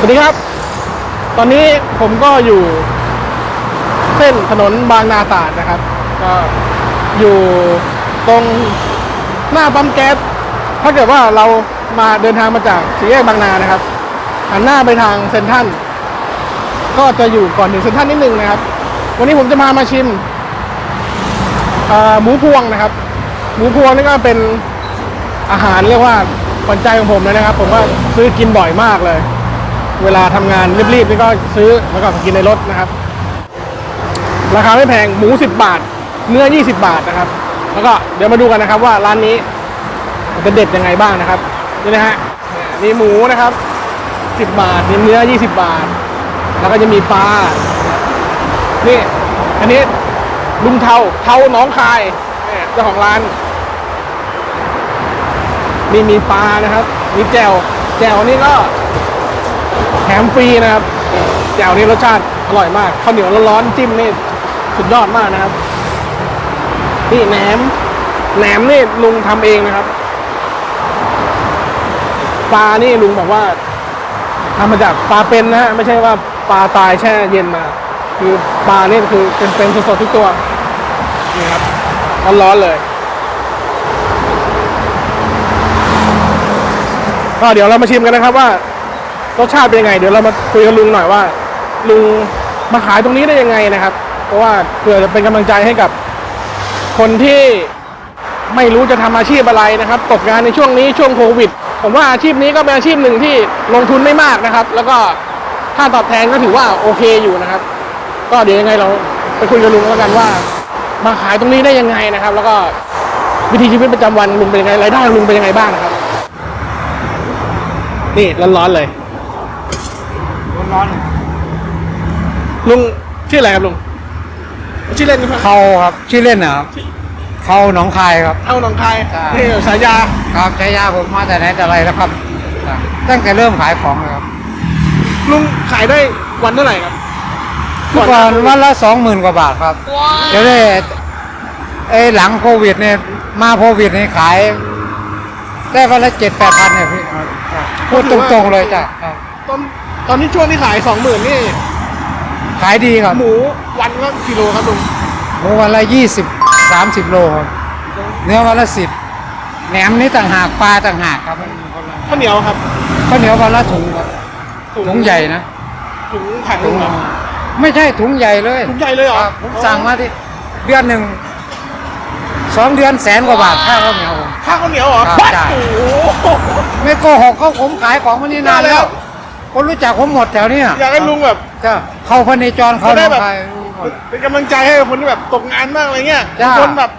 สวัสดีครับ ตอนนี้ผมก็อยู่ เส้นถนนบางนาตราดนะครับ ก็อยู่ตรงหน้าปั๊มแก๊ส ถ้าเกิดว่าเรามาเดินทางมาจากสี่แยกบางนานะครับ หันหน้าไปทางเซ็นทรัลก็จะอยู่ก่อนถึงเซ็นทรัลนิดนึงนะครับ วันนี้ผมจะมามาชิมหมูพวงนะครับ หมูพวงนี่ก็เป็นอาหารเรียกว่าขวัญใจของผมเลยนะครับ ผมก็ซื้อกินบ่อยมากเลย เวลาทำงานรีบๆนี่ก็ซื้อแล้วก็กินในรถนะครับ ราคาไม่แพงหมู 10 บาท เนื้อ 20 บาทนะครับ แล้วก็เดี๋ยวมาดูกันนะครับว่าร้านนี้จะเด็ดยังไงบ้างนะครับนี่นะฮะมีหมูนะครับ 10 บาทมีเนื้อ 20 บาท แล้วก็จะมีปลานี่อันนี้ลุงเทาเทาน้องคายเนี่เจ้าของร้านมีมีปลานะครับ มีแจวแจวนี่ก็ แถมฟรีนะครับแจ่วนี่รสชาติอร่อยมากข้าวเหนียวร้อนๆจิ้มนี่สุดยอดมากนะครับ นี่แหนมแหนมนี่ลุงทำเองนะครับปลานี่ลุงบอกว่าทำมาจากปลาเป็นนะฮะไม่ใช่ว่าปลาตายแช่เย็นมา คือปลาเนี่ยคือเป็นเป็นสดๆทุกตัวนี่ครับร้อนๆเลย ก็เดี๋ยวเรามาชิมกันนะครับว่า รสชาติเป็นยังไง เดี๋ยวเรามาคุยกับลุงหน่อยว่า ลุงมาขายตรงนี้ได้ยังไงนะครับ เพราะว่าเพื่อจะเป็นกำลังใจให้กับคนที่ไม่รู้จะทำอาชีพอะไรนะครับ ตกงานในช่วงนี้ช่วงโควิด ผมว่าอาชีพนี้ก็เป็นอาชีพหนึ่งที่ลงทุนไม่มากนะครับ แล้วก็ค่าตอบแทนก็ถือว่าโอเคอยู่นะครับ ก็เดี๋ยวยังไงเราไปคุยกับลุงแล้วกันว่า มาขายตรงนี้ได้ยังไงนะครับ แล้วก็วิถีชีวิตประจำวันลุงเป็นยังไงรายได้ลุงเป็นยังไงบ้างนะครับ นี่ร้อนๆเลย ร้อนลุงชื่ออะไรครับลุงชื่อเล่นครับเขาครับชื่อเล่นนะครับเขาหนองคายครับเท่าหนองคายใช่นี่ฉายาครับใช้ยาผมมาแต่ไหนแต่ไรแล้วครับ ตั้งแต่เริ่มขายของเลยครับลุงขายได้วันเท่าไหร่ครับเมื่อก่อนวันละสองหมื่นกว่าบาทครับเดี๋ยวนี้ไอ้หลังโควิดเนี่ยมาโควิดนี่ขาย ได้วันละเจ็ดแปดพันเนี่ยพี่ครับพูดตรงๆเลยจ้ะครับตอน ตอนนี้ช่วงที่ขายสองหมื่นนี่ขายดีครับหมูวันละกิโลครับลุงหมูวันละยี่สิบสามสิบโลครับเนื้อวันละสิบแหนมนี่ต่างหากปลาต่างหากครับมันคนละข้าวเหนียวครับข้าวเหนียววันละถุงครับถุงใหญ่นะถุงแผ่นถุงเหรอไม่ใช่ถุงใหญ่เลยถุงใหญ่เลยเหรอครับผมสั่งมาที่เดือนหนึ่งสองเดือนแสนกว่าบาทค่าข้าวเหนียวผมข้าวข้าวเหนียวเหรอครับปั๊ดใช่โอ้โหไม่โกหกเขาผมขายของมานี่นานแล้ว คนรู้จักผมหมดแถวเนี้อยากให้ลุงแบบ ก็เข้าพเนจรเขาจะได้หนองแบบคายหมด เป็นกำลังใจให้กับคนที่แบบตกงานมากอะไรเงี้ยจ้า คนแบบ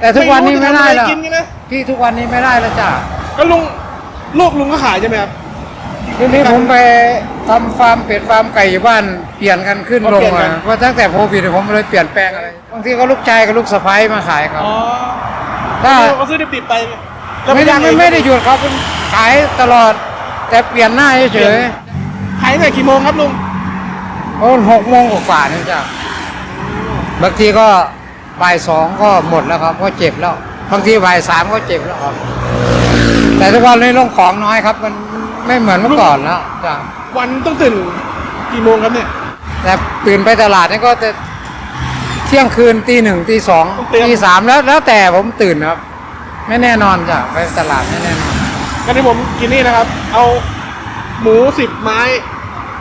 แต่ทุกวันนี้ไม่ได้รู้จะแล้วทำอะรกินกันนะพี่ทุกวันนี้ไม่ได้แล้วจ้าแล้วลุงลูกลุงก็ขายใช่ไหมครับ ทีนี้ผมไปทำฟาร์มเป็ดฟาร์มไก่อยู่บ้านเปลี่ยนกันขึ้นอ๋อลงเปลี่ยนกัมานเพราะตั้งแต่โควิดผมเลยเปลี่ยนแปลงอะไรบางทีก็ลูกชายกับลูกสะใภ้มาขายครับ อ๋อถ้าเขาซื้อดิบๆไปแล้วไม่ได้ย่างไม่เองไม่ได้หยุดครับขายตลอด แต่เปลี่ยนหน้าเฉย ขายตั้งแต่กี่โมงครับลุงๆโอ้หกโมงกว่าๆนี่จ้ะบางทีก็บ่ายสองก็หมดแล้วครับก็เจ็บแล้วบางทีบ่ายสามก็เจ็บแล้วครับ แต่ทุกวันนี้ลงของน้อยครับ มันไม่เหมือนเมื่อก่อนแล้วจ้ะวันต้องตื่นกี่โมงครับเนี่ยแต่ตื่นไปตลาดนี่ก็จะเที่ยงคืนตีหนึ่งตีสองต้องเตรียมตีสามแล้วแล้วแต่ผมตื่นครับ ไม่แน่นอนจ้ะไปตลาดไม่แน่นอนงั้นที่ผมกินนี่นะครับ เอา หมูสิบไม้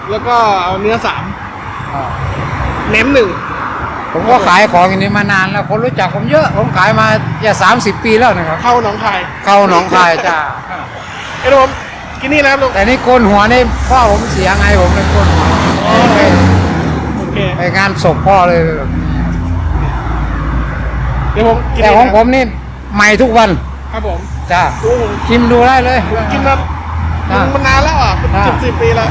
แล้วก็เอาเนื้อสามอ่าแหนมหนึ่งผมก็ขายของอย่างนี้มานานแล้ว คนรู้จักผมเยอะ ผมขายมาจะสามสิบปีแล้วนะครับ เข้าหนองคายเข้าหนองคายจ้าเอ้ยเดี๋ยวผมกินนี่นะครับลุงแต่นี่โกนหัวนี่พ่อผมเสียไงผมเลยโกนหัวไปโอเคไปงานศพพ่อเลยเดี๋ยวผมกินแต่นี่ของนะผมนี่ใหม่ทุกวันครับผมจ้าโอ้โหชิมดูได้เลยกินมาอ่ามันนานแล้วอะเป็นอ่า สิบสิบปีแล้ว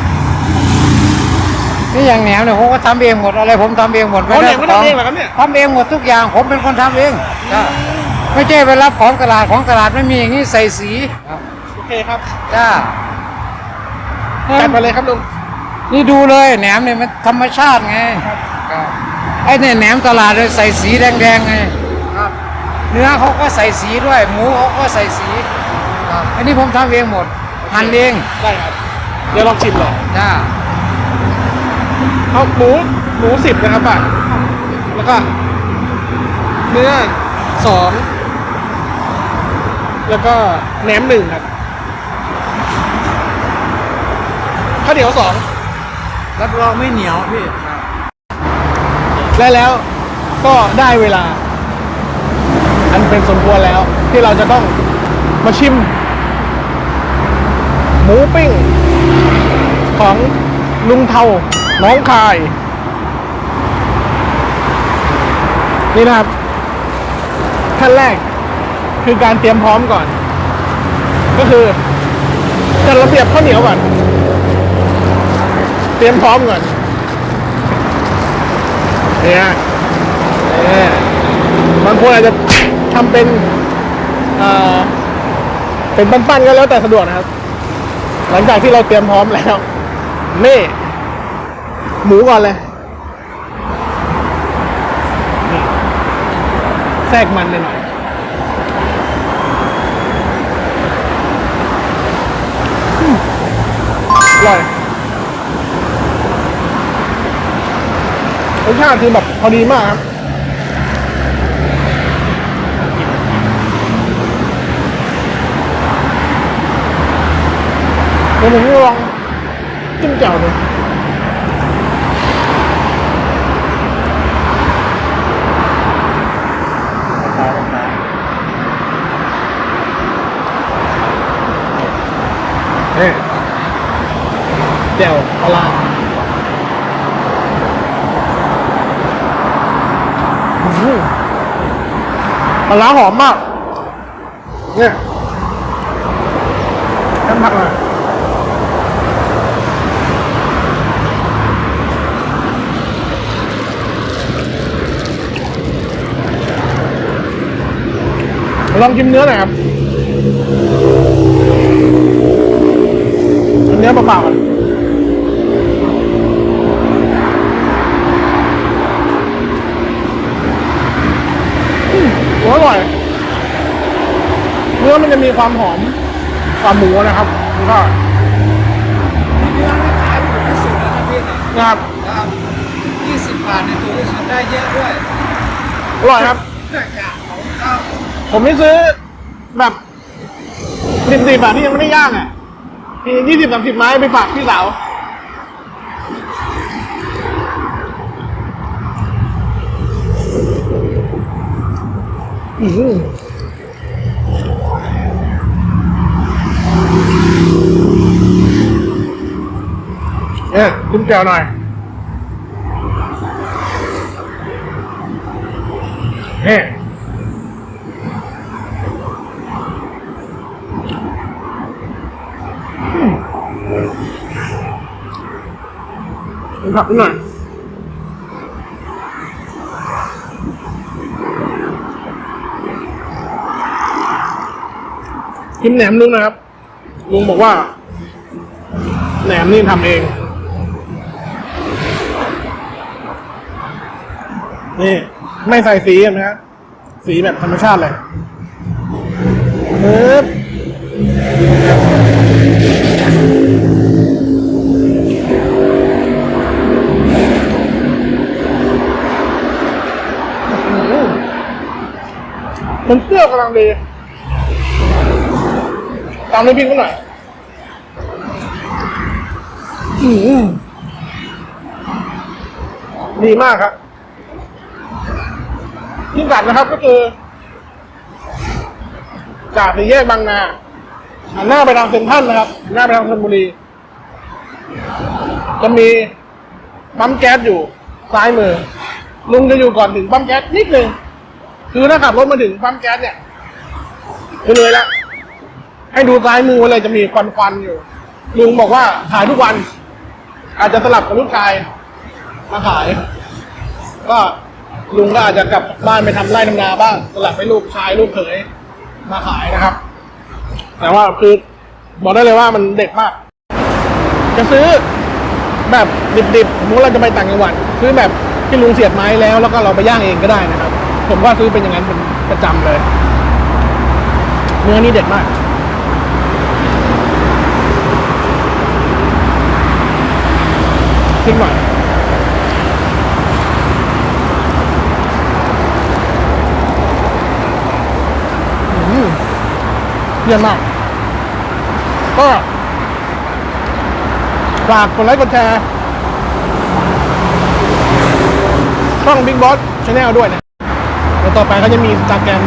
นี่อย่างแหนมเนี่ยผมก็ทำเองหมดอะไรผมทำเองหมดอ๋อไม่แหนได้มก็ของทำเองเหรอครับเนี่ย ทำเองหมดทุกอย่าง ผมเป็นคนทำเองจ้าไม่ใช่ไปรับของตลาดของตลาดไม่มีอย่างนี้ใส่สีครับโอเคครับจ้าจัดมาเลยครับลุงนี่ดูเลยแหนมเนี่ยมันธรรมชาติไงครับไอ้เนี่ยแหนมตลาดเลยใส่สีแดงๆไงครับเนื้อเขาก็ใส่สีด้วย หมูเขาก็ใส่สีครับอันนี้ผมทำเองหมดหั่นเองได้ครับค เดี๋ยวลองชิมเลยจ้าเอาหมูหมูสิบนะครับอะแล้วก็เนื้อสองแล้วก็แหนมหนึ่งครับข้าวเหนียวสองรับรองไม่เหนียวพี่และแล้วก็ได้เวลา อันเป็นสมควรแล้วที่เราจะต้องมาชิม หมูปิ้ง ของลุงเทาน้องคาย นี่นะครับ ขั้นแรกคือการเตรียมพร้อมก่อน ก็คือจัดระเบียบข้าวเหนียวก่อน เตรียมพร้อมก่อนเนี่ยเนี่ยบางคนอาจจะทำเป็นเอ่อเป็นปั้นๆก็แล้วแต่สะดวกนะครับ หลังจากที่เราเตรียมพร้อมแล้ว นี่ หมูก่อนเลยนี่แทรกมันหน่อยอร่อยรสชาติคือแบบพอดีมากครับเดี๋ยวผมลอง จิ้มแจ่วดูนี่แจ่วปลาร้าอืมปลาร้าหอมมาก เนี่ยแค่ผักหน่อย ลองชิมเนื้อหน่อยครับเอาเนื้อเปล่าๆก่อนโอ้อร่อย เนื้อมันจะมีความหอมกว่าหมูนะครับแล้วก็เนื้อไม่ขายถูกที่สุดแล้วนะพี่เนี่ยนะครับครับยี่สิบบาทในตัวที่สุดได้เยอะด้วย อร่อยครับ เนื่องจากของข้าว ผมไม่ซื้อแบบสิบสิบบาทที่ยังไม่ได้ย่างอะทียี่สิบสามสิบไม้ไปฝากพี่สาวอืมเนี่ยคุณแก้วหน่อยเนี่ย ผักนิดหน่อยกินแหนมลุงนะครับ ลุงบอกว่า แหนมนี่ทำเอง นี่ ไม่ใส่สีนะฮะสีแบบธรรมชาติเลยปึ๊บอืมมันเปรี้ยวกำ ลังดีตามด้วยพริกนิดหน่อยอืมดีมากครับที่กัดนะครับก็คือจากสี่แยกบางนาหันหน้าไปทางเซ็นทรัลนะครับหันหน้าไปทางชลบุรี จะมีปั๊มแก๊สอยู่ซ้ายมือ ลุงจะอยู่ก่อนถึงปั๊มแก๊สนิดนึงคือถ้าขับรถมาถึงปั๊มแก๊สเนี่ย คือเลยละให้ดูซ้ายมือไว้เลยจะมีควันควันๆอยู่ ลุงบอกว่าขายทุกวัน อาจจะสลับกับลูกชายมาขาย ก็ลุงก็อาจจะกลับบ้านไปทำไร่ทำนาบ้างสลับให้ลูกชายลูกเขยมาขายนะครับ แต่ว่าคือบอกได้เลยว่ามันเด็ดมาก จะซื้อแบบดิบๆสมมติเราจะไปต่างจังหวัดซื้อแบบที่ลุงเสียบไม้แล้ว แล้วก็เราไปย่างเองก็ได้นะครับ ผมว่าซื้อเป็นอย่างนั้นเป็นประจำเลย เนื้อนี่เด็ดมากชิมหน่อยเยี่ยมมาก ก็ฝากกดไลค์กดแชร์ช่อง Big Boss Channel ด้วยนะเดี๋ยวต่อไปก็จะมีสตาแกรม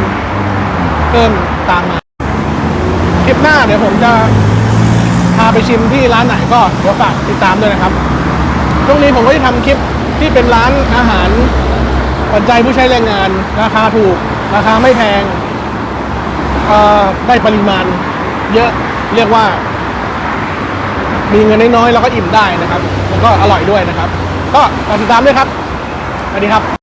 เพิ่มตามมา คลิปหน้าเดี๋ยวผมจะพาไปชิมที่ร้านไหนก็เดี๋ยวฝากติดตามด้วยนะครับช่วงนี้ผมก็จะทำคลิปที่เป็นร้านอาหารปัจจัยผู้ใช้แรงงาน ราคาถูก ราคาไม่แพงได้ปริมาณ เยอะเรียกว่า มีเงินน้อยๆแล้วก็อิ่มได้นะครับแล้วก็อร่อยด้วยนะครับ ก็ติดตามด้วยครับสวัสดีครับ